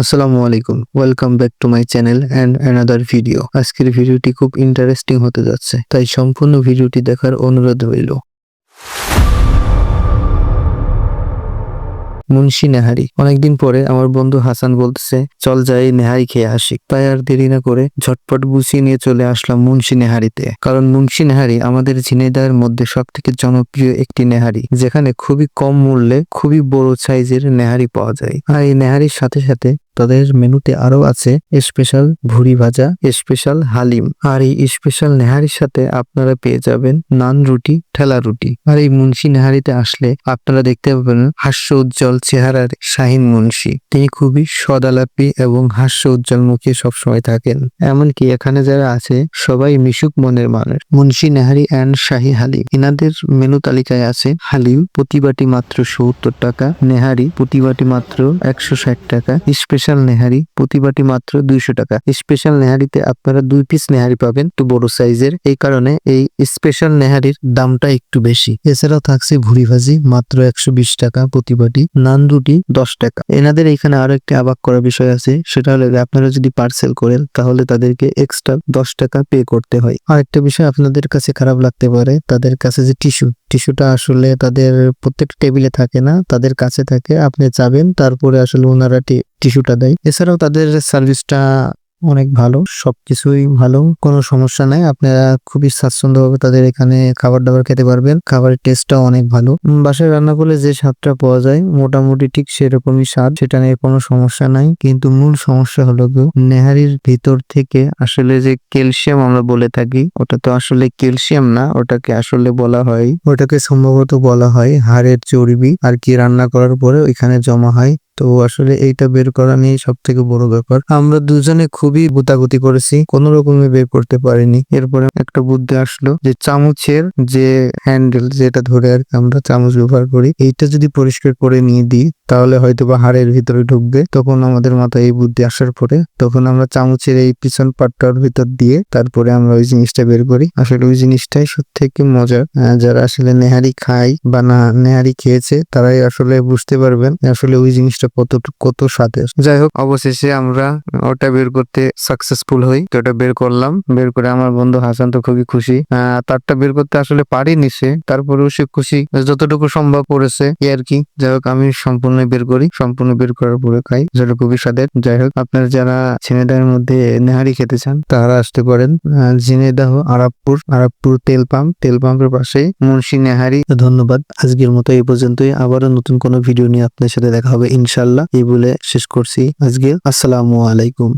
আসসালামু আলাইকুম। Welcome back to my channel and another video আজকের ভিডিওটি খুব ইন্টারেস্টিং হতে যাচ্ছে, তাই সম্পূর্ণ ভিডিওটি দেখার অনুরোধ রইল। মুন্সি নেহারি। অনেকদিন পরে আমার বন্ধু হাসান বলতেছে, চল যাই, নেহারি খেয়ে আসি। তাই আর দেরি না করে ঝটপট গুছিয়ে নিয়ে চলে আসলাম মুন্সি নেহারিতে। কারণ মুন্সি নেহারি আমাদের ঝিনাইদহের মধ্যে সব থেকে জনপ্রিয় একটি নেহারি, যেখানে খুবই কম মূল্যে খুবই বড় সাইজের নেহারি পাওয়া যায়। আর এই নেহারির সাথে সাথে তাদের মেনুতে আরও আছে স্পেশাল ভুড়ি ভাজা স্পেশাল হালিম। আর এই স্পেশাল নেহারির সাথে আপনারা পেয়ে যাবেন নান রুটি, ঠেলা রুটি। আর এই মুন্সি নেহারিতে আসলে আপনারা দেখতে পাবেন হাস্য উজ্জ্বল চেহারার শাহিন মুন্সি। তিনি খুবই সদালাপি এবং হাস্য উজ্জ্বল মুখে সবসময় থাকেন। এমনকি এখানে যারা আছে, সবাই মিশুক মনের মানুষ। মুন্সি নেহারি অ্যান্ড শাহি হালিম। এনাদের মেনু তালিকায় আছে হালিম প্রতিবাটি মাত্র সত্তর টাকা, নেহারি প্রতিবাটি মাত্র একশো ষাট টাকা স্পেশাল নেহারি প্রতিবাটি মাত্র দুইশো টাকা। স্পেশাল নেহারিতে আপনারা দুই পিস নেহারি পাবেন, একটু বড় সাইজের এই কারণে এই স্পেশাল নেহারির দামটা একটু বেশি। এছাড়াও থাকছে ভুড়ি ভাজি, মাত্র একশো বিশ টাকা প্রতিবাটি। নান রুটি, দশ টাকা। এনাদের এখানে আরও একটি অবাক করা বিষয় আছে, সেটা হলো আপনারা যদি পার্সেল করেন, তাহলে তাদেরকে এক্সট্রা দশ টাকা পে করতে হয়। আরেকটা বিষয় আপনাদের কাছে খারাপ লাগতে পারে, তাদের কাছে যে টিস্যু টিস্যুটা আসলে তাদের প্রত্যেক টেবিলে থাকে না, তাদের কাছে থাকে, আপনি চাবেন, তারপরে আসলে ওনারা টিস্যুটা দেয়। এছাড়াও তাদের সার্ভিসটা অনেক ভালো, সবকিছুই ভালো, কোনো সমস্যা নাই। আপনারা খুবই স্বাচ্ছন্দ্যভাবে তাদের এখানে খাবার দাবার খেতে পারবেন। খাবারের টেস্টটাও অনেক ভালো। বাসায় রান্না করলে যে স্বাদটা পাওয়া যায়, মোটামুটি ঠিক সেরকমই স্বাদ, সেটা নিয়ে কোনো সমস্যা নাই। কিন্তু মূল সমস্যা হলো নেহারির ভিতর থেকে আসলে যে ক্যালসিয়াম আমরা বলে থাকি, ওটা তো আসলে ক্যালসিয়াম না, ওটাকে আসলে বলা হয়, ওটাকে সম্ভবত বলা হয় হাড়ের চর্বি। আর কি রান্না করার পরে ওইখানে জমা হয় তো আসলে এইটা বের করা নিয়ে সব থেকে বড় ব্যাপার। আমরা দুজনে খুবই গুতাগুতি করেছি, কোন রকমে বের করতে পারিনি। এরপরে একটা বুদ্ধি আসলো যে চামচের যে হ্যান্ডেল যেটা ধরে আর আমরা চামচ ব্যবহার করি, এইটা যদি পরিষ্কার করে নিয়ে দিই তাহলে হয়তো বা হাড়ের ভিতরে ঢুকবে। তখন আমাদের মাথায় এই বুদ্ধি আসার পরে তখন আমরা চামচের এই পিছন পাটটার ভিতর দিয়ে তারপরে আমরা ওই জিনিসটা বের করি। আসলে ওই জিনিসটাই সব থেকে মজা আহ, যারা আসলে নেহারি খায় বা না নেহারি খেয়েছে তারাই আসলে বুঝতে পারবেন আসলে ওই জিনিসটা কত কত স্বাদের। যাই হোক অবশেষে আমরা ওটা বের করতে সাকসেসফুল হই। তো ওটা বের করলাম। বের করে আমার বন্ধু হাসান তো খুবই খুশি। তারটা বের করতে আসলে পারিনি সে। তারপরেও সে খুশি। যতটুকু সম্ভব করেছে। আর কি। যাই হোক আমি সম্পূর্ণ বের করি, সম্পূর্ণ বের করার পরে খাই। যেটা খুবই স্বাদের। যাই হোক, আপনারা যারা ঝিনেদার মধ্যে নেহারি খেতে চান, তারা আসতে পারেন ঝিনেদাহ আরাবপুর আরাবপুর তেল পাম্প। তেল পাম্পের পাশে মুন্সি নেহারি। ধন্যবাদ। আজকের মতো এই পর্যন্তই। আবারও নতুন কোনো ভিডিও নিয়ে আপনার সাথে দেখা হবে ইনশাল্লাহ এই বলে শেষ করছি আজকে। আসসালামু আলাইকুম।